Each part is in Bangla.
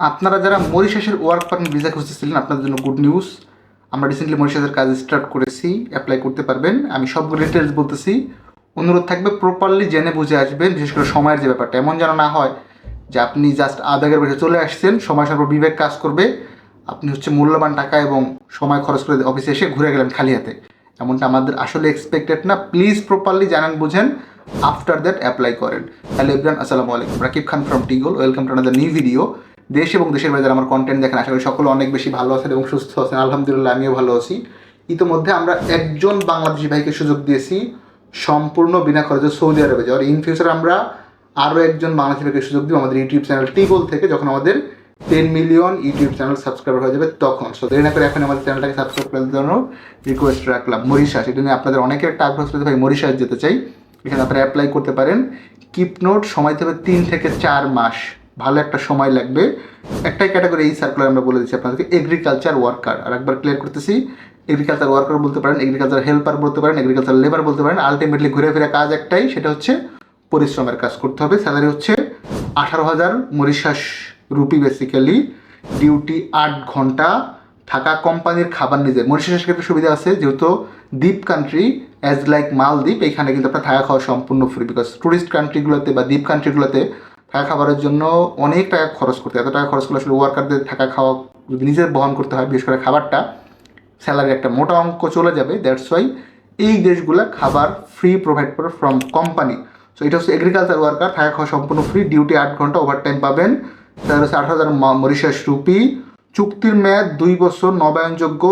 আপনারা যারা মরিশাসের ওয়ার্ক পারমিট ভিসা খুঁজতেছিলেন, আপনাদের জন্য গুড নিউজ আমরা রিসেন্টলি মরিশাসের কাজ স্টার্ট করেছি অ্যাপ্লাই করতে পারবেন। আমি সবগুলো ডিটেলস বলতেছি। অনুরোধ থাকবে প্রপারলি জেনে বুঝে আসবেন, বিশেষ করে সময়ের যে ব্যাপারটা। এমন যেন না হয় যে আপনি জাস্ট আবেগের বেশি চলে আসছেন, সময় সম্পর্ক বিবেক কাজ করবে। আপনি হচ্ছে মূল্যবান টাকা এবং সময় খরচ করে অফিসে এসে ঘুরে গেলেন খালি হাতে। এমনটা আমাদের আসলে এক্সপেক্টেড না। প্লিজ প্রপারলি জানেন, বুঝেন। আফটার দ্যাট অ্যাপ্লাই করেন। হ্যালো ইব্রান আসসালামু আলাইকুম। Rakib Khan from টিগল welcome to another new video দেশ এবং দেশের বাইরে আমার কন্টেন্ট দেখেন, আশা করি সকলে অনেক বেশি ভালো আছেন এবং সুস্থ আছেন। আলহামদুলিল্লাহ, আমিও ভালো আছি। ইতিমধ্যে আমরা একজন বাংলাদেশি ভাইকে সুযোগ দিয়েছি সম্পূর্ণ বিনা খরচে সৌদি আরবে যাওয়ার। ইন ফিউচার আমরা আরও একজন বাংলাদেশি ভাইকে সুযোগ দিব আমাদের ইউটিউব চ্যানেল টিগল থেকে, যখন আমাদের ten million YouTube channel subscriber হয়ে যাবে তখন। সো দেরি না করে এখন আমাদের চ্যানেলটাকে সাবস্ক্রাইব করার জন্য রিকোয়েস্ট রাখলাম মরিশাস। এটা নিয়ে আপনাদের অনেকের একটা আগ্রহ ছিল ভাই মরিশাস যেতে চাই। এখানে আপনারা অ্যাপ্লাই করতে পারেন। কিপ নোট সময় দেবে তিন থেকে চার মাস। ভালো একটা সময় লাগবে। একটাই ক্যাটাগরি এই সার্কুলার আমরা বলে দিচ্ছি আপনাদেরকে এগ্রিকালচার ওয়ার্কার আর একবার ক্লিয়ার করতেছি এগ্রিকালচার ওয়ার্কার বলতে পারেন এগ্রিকালচার হেল্পার বলতে পারেন এগ্রিকালচার লেবার বলতে পারেন আলটিমেটলি ঘুরে ফিরে কাজ একটাই, সেটা হচ্ছে পরিশ্রমের কাজ করতে হবে। স্যালারি হচ্ছে আঠারো হাজার মরিশাস রুপি বেসিক্যালি ডিউটি আট ঘণ্টা, থাকা কোম্পানির খাবার নিজের। মরিশাসের ক্ষেত্রে সুবিধা আছে, যেহেতু দ্বীপ কান্ট্রি অ্যাজ লাইক মালদ্বীপ এখানে কিন্তু আপনার থাকা খাওয়া সম্পূর্ণ ফ্রি বিকজ টুরিস্ট কান্ট্রিগুলোতে বা দ্বীপ কান্ট্রিগুলোতে থাকা খাবারের জন্য অনেক টাকা খরচ করতে এত টাকা খরচ করলে আসলে ওয়ার্কারদের থাকা খাওয়া যদি নিজের বহন করতে হয়, বিশেষ করে খাবারটা স্যালারি একটা মোটা অঙ্ক চলে যাবে দ্যাটস ওয়াই এই দেশগুলো খাবার ফ্রি প্রোভাইড করে ফ্রম কোম্পানি সো এটা হচ্ছে এগ্রিকালচার ওয়ার্কার থাকা খাওয়া সম্পূর্ণ ফ্রি ডিউটি আট ঘণ্টা ওভার টাইম পাবেন। তার হচ্ছে আট হাজার মরিশাস রুপি। চুক্তির মেয়াদ দুই বছর, নবায়নযোগ্য।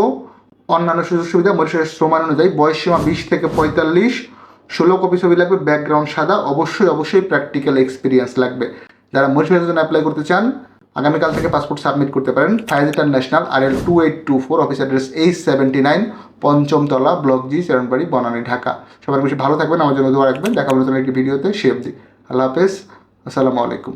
অন্যান্য সুযোগ সুবিধা মরিশাস শ্রম অনুযায়ী বয়স সীমা বিশ থেকে পঁয়তাল্লিশ। ষোলো কপি ছবি লাগবে ব্যাকগ্রাউন্ড সাদা, অবশ্যই অবশ্যই প্র্যাকটিক্যাল এক্সপিরিয়েন্স লাগবে। যারা মরিশাসের জন্য অ্যাপ্লাই করতে চান, আগামীকাল থেকে পাসপোর্ট সাবমিট করতে পারেন। ফাইজ ইন্টারন্যাশনাল আর L two eight two four office address H seventy nine পঞ্চমতলা block G সেরনবাড়ি বনানী ঢাকা সবার বেশি ভালো থাকবেন, আমার জন্য দোয়া রাখবেন। দেখা নতুন একটি ভিডিওতে শেফ জি আল্লাহ হাফেজ। আসসালামু আলাইকুম।